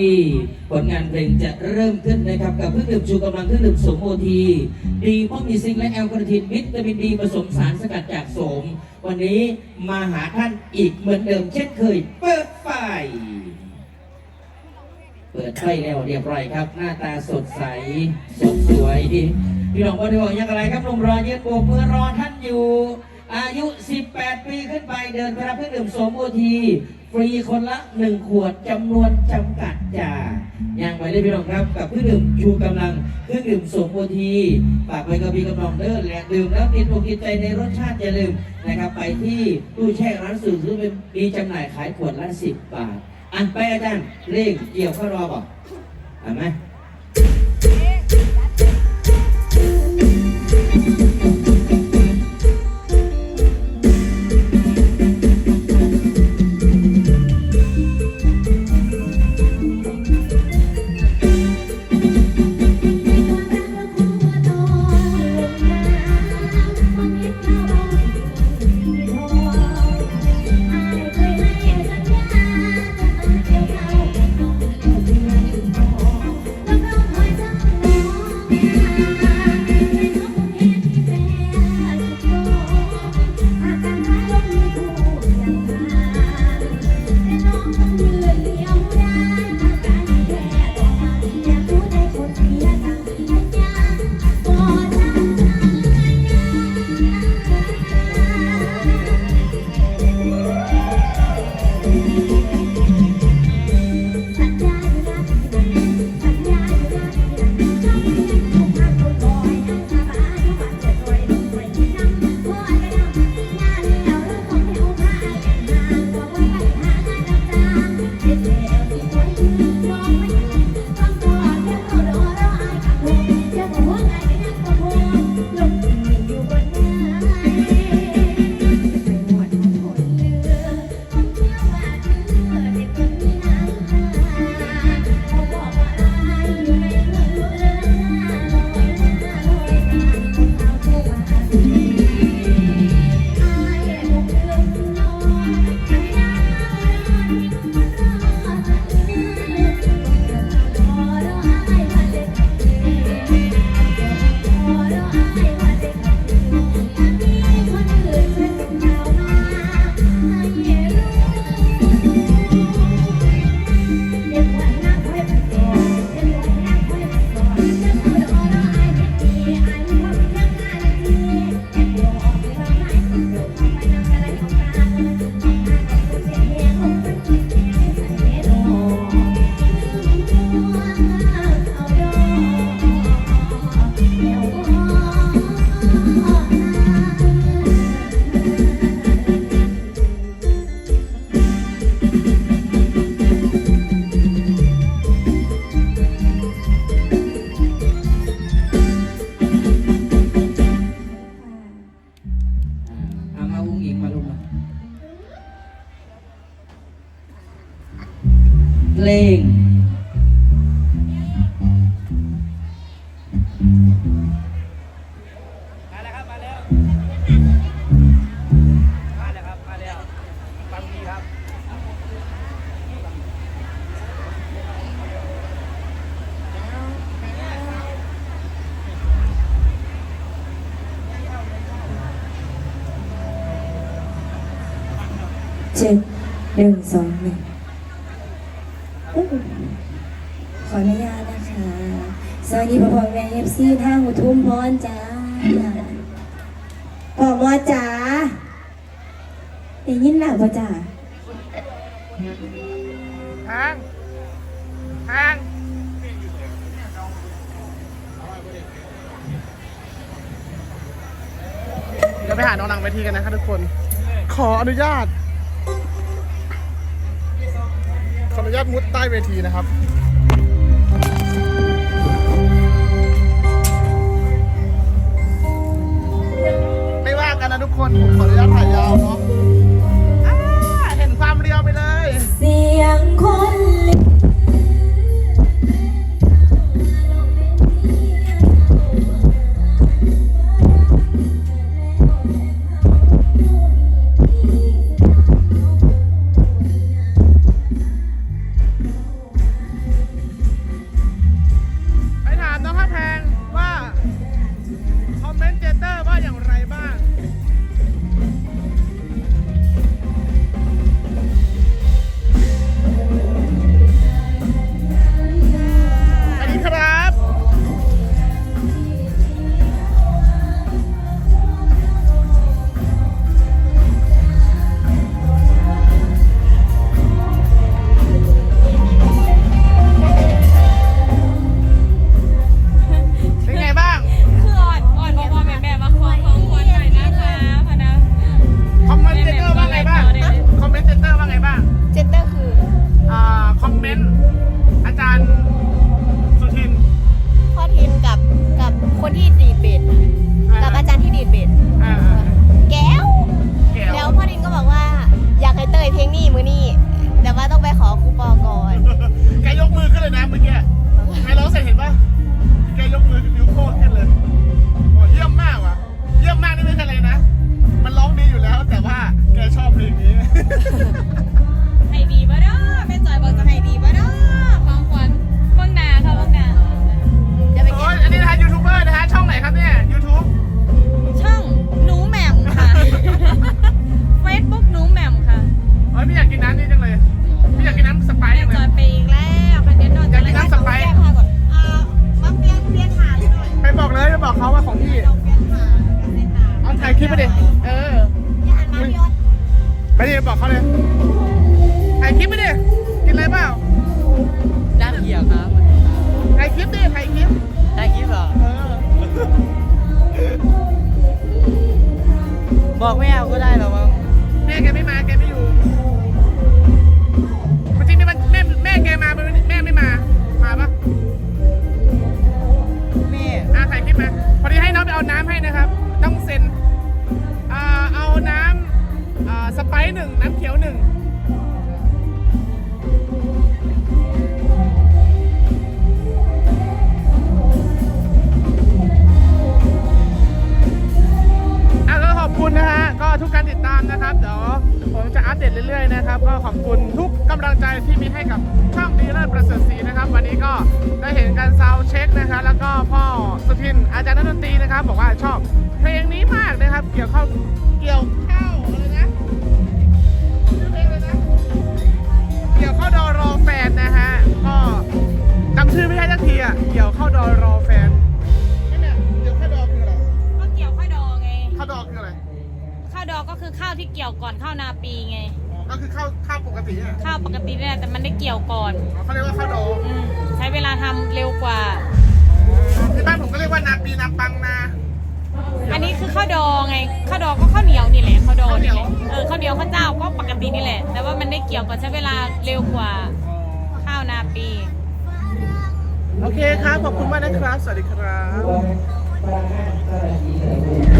ที่ผลงานเพลงจะเริ่มขึ้นนะครับ กับเครื่องดื่มชูกำลังเครื่องดื่มสมโอที ดีเพราะมีซิงค์และแอลกอริทินวิตามินดีผสมสารสกัดจากโสม วันนี้มาหาท่านอีกเหมือนเดิมเช่นเคย เปิดไฟ เปิดไฟแล้วเรียบร้อยครับ หน้าตาสดใส สดสวยดีพี่น้องว่าได้บอกยังไงครับหนุ่มรอยืนโบกมือรอท่านอยู่ อายุ 18 ปีขึ้นไปเดินไปรับเครื่องดื่มสมโอทีฟรีคนละ 1 ขวดจำนวนจำกัดจ้ายังไปได้พี่น้องครับ กับเครื่องดื่มชูกำลังเครื่องดื่มสมโอทีฝากไว้กับพี่กับน้องเด้อและดื่มแล้วติดอกติดใจในรสชาติอย่าลืมนะครับ ไปที่ตู้แช่ร้านสื่อซื้อเป็นมีจำหน่ายขายขวดละ 10 บาทอะไปอาจารย์เร่งเกี่ยวข้ารอบอกเห็นไหม เอามาอุ้งอิงมาลงมาเพลง เจ็ดหนึ่งสองหนึ่งขออนุญาตนะคะ สวัสดีพ่อพ่อแม่เอฟซีทางอุทุ่มพรจ้าพ่อมอจ๋าได้ยินหลับป่อจ้าทางทางเดี๋ยวไปหาน้องนางเวทีกันนะครับทุกคน ขออนุญาตาตมุดใต้เวทีนะครับไม่ว่ากันนะทุกคนผมขออนุญาตถ่ายยาวเนาะ เลยถ่ายคลิปไหมเนี่กินอะไรเปล่าด้านเกี่ยวครับถ่ายคลิปดิถ่ายคลิปได้คลิปเหรอบอกไม่เอาก็ได้หรอมั้งแม่แกไม่มาแกไม่อยู่จริงๆนี่มัแม่แม่แกมาแม่ไม่มามาปะแม่อะถ่ายคลิปมาพอดีให้น้องไปเอาน้ำให้นะครับ ต้องเซ็นอ่า สไปซ์หนึ่งน้ำเขียวหนึ่งอะก็ขอบคุณนะฮะก็ทุกการติดตามนะครับ เดี๋ยวผมจะอัปเดตเรื่อยๆนะครับ ก็ขอบคุณทุกกำลังใจที่มีให้กับช่องดีเลิศประเสริฐศรีนะครับ วันนี้ก็ได้เห็นการซาวเช็คนะครับ แล้วก็พ่อสุทินอาจารย์นักดนตรีนะครับ บอกว่าชอบเพลงนี้มากนะครับ เกี่ยวข้าวเกี่ยวข้าว ชื่อไม่ได้สักทีอะเกี่ยวข้าวดอรอแฟนนี่เนี่ยเกี่ยวข้าวดอคืออะไรก็เกี่ยวข้าวดองไงข้าวดอคืออะไรข้าวดองก็คือข้าวที่เกี่ยวก่อนข้าวนาปีไงก็คือข้าวข้าวปกติอะข้าวปกตินี่แหละแต่มันได้เกี่ยวก่อนเขาเรียกว่าข้าวดออืมใช้เวลาทำเร็วกว่า ที่บ้านผมก็เรียกว่านาปีนาปังนา อันนี้คือข้าวดองไงข้าวดองก็ข้าวเหนียวนี่แหละข้าวดองนี่แหละข้าวเหนียว เออข้าวเหนียวข้าวเจ้าก็ปกตินี่แหละ แต่ว่ามันได้เกี่ยวก่อนใช้เวลาเร็วกว่าข้าวนาปี โอเคครับขอบคุณมากนะครับ สวัสดีครับ